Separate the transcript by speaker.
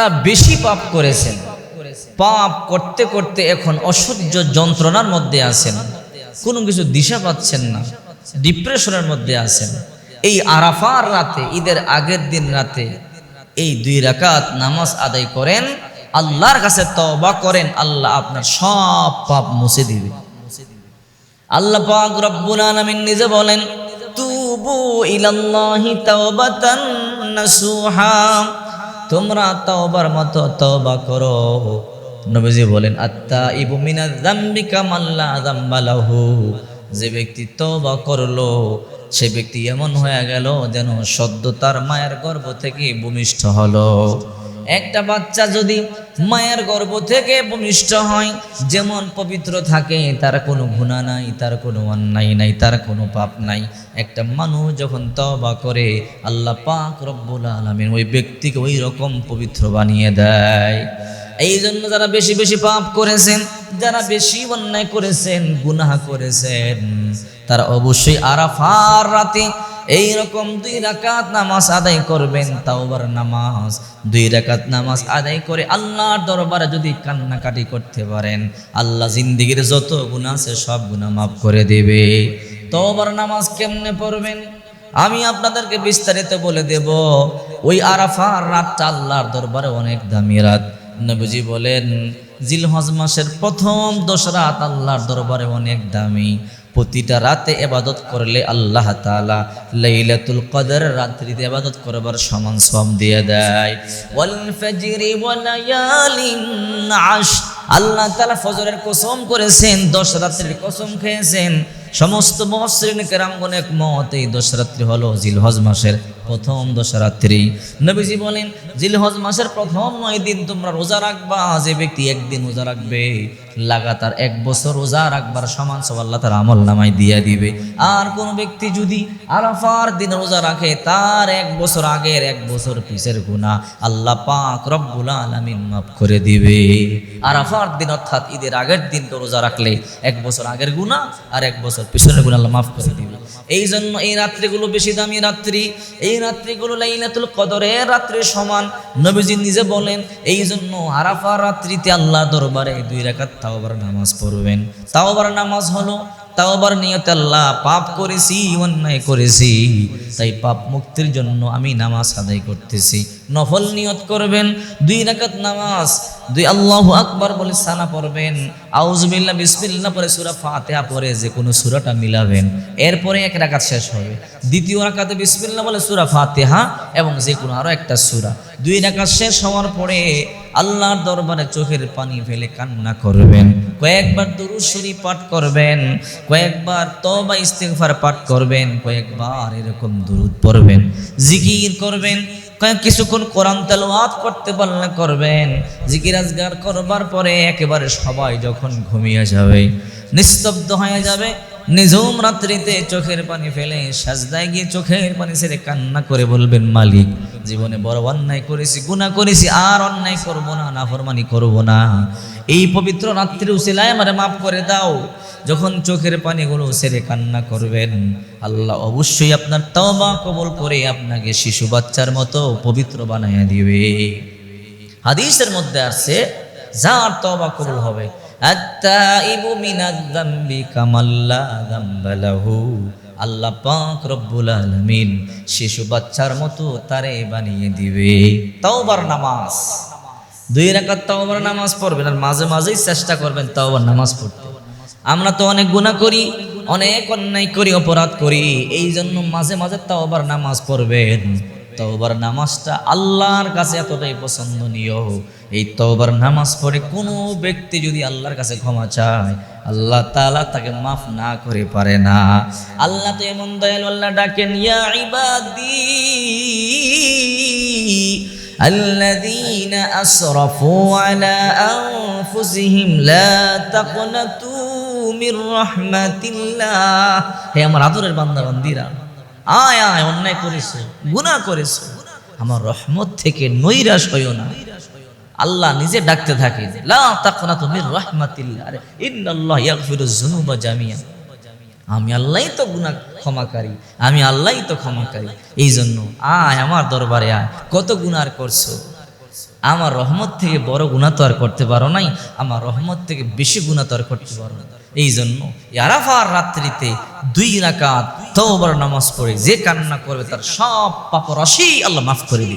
Speaker 1: যারা বেশি পাপ করেছেন। পাপ করতে করতে এখন অসহ্য যন্ত্রণার মধ্যে আছেন। কোনো কিছু দিশা পাচ্ছেন না। ডিপ্রেশনের মধ্যে আছেন। এই আরাফার রাতে, ঈদের আগের দিন রাতে এই দুই রাকাত নামাজ আদায় করেন। আল্লাহর কাছে তওবা করেন। আল্লাহ আপনার সব পাপ মুছে দিবে। আল্লাহ পাক রব্বুল আলামিন নিজে বলেন, তুবু ইলাল্লাহি তাওবাতান নাসুহা। তোমরা তওবার মতো তওবা করো। নবীজি বলেন আত্তা ইবু মিনা জাম্বিকা মাল্লা জাম্বালাহু যে ব্যক্তি তওবা করল, সে ব্যক্তি এমন হয়ে গেল যেন সদ্য তার মায়ের গর্ভ থেকে ভূমিষ্ঠ হলো। একটা বাচ্চা যদি মায়ের গর্ভ থেকে ভূমিষ্ঠ হয়, যেমন পবিত্র থাকে, তার কোনো গুণা নাই, তার কোনো অন্যায় নাই, তার কোনো পাপ নাই। একটা মানুষ যখন তবা করে, আল্লাহ পাক রব্বুল আলমিন ওই ব্যক্তিকে ওই রকম পবিত্র বানিয়ে দেয়। এই জন্য যারা বেশি বেশি পাপ করেছেন, যারা বেশি অন্যায় করেছেন, গুনাহ করেছেন, তারা অবশ্যই আরাফার রাতে এই রকম দুই রাকাত নামাজ আদায় করবেন, তাওবার নামাজ, দুই রাকাত নামাজ আদায় করে আল্লাহর দরবারে যদি কান্নাকাটি করতে পারেন, আল্লাহ জিন্দিগির যত গুণা আছে সব গুণা মাফ করে দেবে। তওবার নামাজ কেমনে পড়বেন? আমি আপনাদেরকে বিস্তারিত বলে দেব। ওই আরাফার রাতটা আল্লাহর দরবারে অনেক দামি রাত। নবীজি বলেন, জিলহজ মাসের প্রথম দশ রাত আল্লাহর দরবারে অনেক দামি। প্রতিটা রাতে এবাদত করলে আল্লাহ তালা লাইলাতুল কদর রাত্রিতে এবাদত করবার সমান সম দিয়ে দেয়। আল্লাহ তালা ফজরের কসম করেছেন, দশ রাত্রির কসম খেয়েছেন। সমস্ত মহসিন কেরামগণ এক মত এই দশ রাত্রি হলো জিলহজ মাসের প্রথম দশ রাত্রি নবীজি বলেন, জিলহজ মাসের প্রথম নয় দিন তোমরা রোজা রাখবা, যে ব্যক্তি একদিন রোজা রাখবে, লাগাতার এক বছর রোজা রাখবার সমান সব আল্লাহ তার আমল নামায় দিয়ে দিবে। আর কোন ব্যক্তি যদি আরাফার দিন রোজা রাখে, তার এক বছর আগের এক বছর পিছের গুণা আল্লাহ পাক রব্বুল আলামিন মাফ করে দিবে। আরাফার দিন অর্থাৎ ঈদের আগের দিন তো রোজা রাখলে এক বছর আগের গুণা আর এক বছর পিছনের গুণা আল্লাহ মাফ করে দিবে। এই জন্য এই রাত্রিগুলো বেশি দামি রাত্রি, এই রাত্রিগুলো লাইলাতুল কদরের রাত্রির সমান, নবীজি নিজে বলেন এই জন্য আরাফা রাত্রিতে আল্লাহ দরবারে দুই রাকাত তাওবার নামাজ পড়বেন। তাওবার নামাজ হলো, তাওবার নিয়তে আল্লাহ পাপ করেছি, অন্যায় করেছি, তাই পাপ মুক্তির জন্য আমি নামাজ আদায় করতেছি। নফল নিয়ত করবেন, দুই রাকাত নামাজ, দুই আল্লাহ আকবার বলে সানা পড়বেন। আউজুবিল্লাহ বিসমিল্লাহ পরে সূরা ফাতিহা পরে যে কোনো সূরাটা মিলাবেন। এরপরে এক রাকাত শেষ হবে। দ্বিতীয় রাকাতে বিসমিল্লাহ বলে সূরা ফাতিহা এবং যে কোনো আরও একটা সূরা। দুই রাকাত শেষ হওয়ার পরে আল্লাহর দরবারে চোখের পানি ফেলে কান্না করবেন। কয়েকবার দুরুদ শরীফ পাঠ করবেন, কয়েকবার তওবা, ইস্তিগফার পাঠ করবেন, কয়েকবার এরকম দুরুদ পড়বেন। জিকির করবেন কিছুক্ষণ কোরআন তেলাওয়াত করতে পারলে করবেন। জিকিরাজগার করবার পরে একেবারে সবাই যখন ঘুমিয়ে যাবে, নিস্তব্ধ হয়ে যাবে নিজুম রাত্রিতে চোখের পানি ফেলে সাজদায় গিয়ে চোখের পানি ছেড়ে কান্না করে বলবেন, মালিক, জীবনে বড় অন্যায় করেছি, গুনাহ করেছি, আর অন্যায় করব না, নাফরমানি করব না। এই পবিত্র রাত্রি উসিলায় আমারে মাফ করে দাও। যখন চোখের পানিগুলো ছেড়ে কান্না করবেন, আল্লাহ অবশ্যই আপনার তওবা কবুল করে আপনাকে শিশু বাচ্চার মতো পবিত্র বানাইয়া দিবে। হাদিসের মধ্যে আসছে, যার তওবা কবুল হবে আত্তাইবু মিনাজ যামবি কামাল্লা যামবালাহু আল্লাহ পাক রব্বুল আলামিন শিশু বাচ্চার মতো তারে বানিয়ে দিবে। তওবার নামাজ। দুই রাকাত তওবার নামাজ পড়বেন আর মাঝে মাঝেই চেষ্টা করবেন তওবার নামাজ পড়তে। আমরা তো অনেক গুনাহ করি, অনেক অন্যায় করি, অপরাধ করি এই জন্য মাঝে মাঝে তওবার নামাজ পড়বেন। তওবার নামাজটা আল্লাহর কাছে এতটাই পছন্দনীয় এই তওবার নামাজ পড়ে কোনো ব্যক্তি যদি আল্লাহর কাছে ক্ষমা চায় আল্লাহ তাআলা তাকে মাফ না করে পারে না আল্লাহ তো এমন দয়াল আল্লাহ ডাকেন ইয়া ইবাদি الذين أسرفوا على أنفسهم لا تقنطوا من رحمة الله হে আমার আদরের বান্দা বান্দিরা আয় আয়, অন্যায় করেছ, গুনাহ করেছ। আমার রহমত থেকে নৈরাশ হইও না। আল্লাহ নিজে ডাকতে থাকে যুনুবা জামিয়া। আমি আল্লাহই তো গুণা ক্ষমাকারী, আমি আল্লাহই তো ক্ষমাকারী। এই জন্য আয়, আমার দরবারে আয়। কত গুনার করছ? আমার রহমত থেকে বড় গুণা তো আর করতে পারো নাই, আমার রহমত থেকে বেশি গুণা তো আর করতে পারো না এই জন্য ইয়ারাফার রাত্রিতে দুই রাকাত তওবার নামাজ পড়ে যে কান্না করবে তার সব পাপ রাশি আল্লাহ মাফ করে দিবে।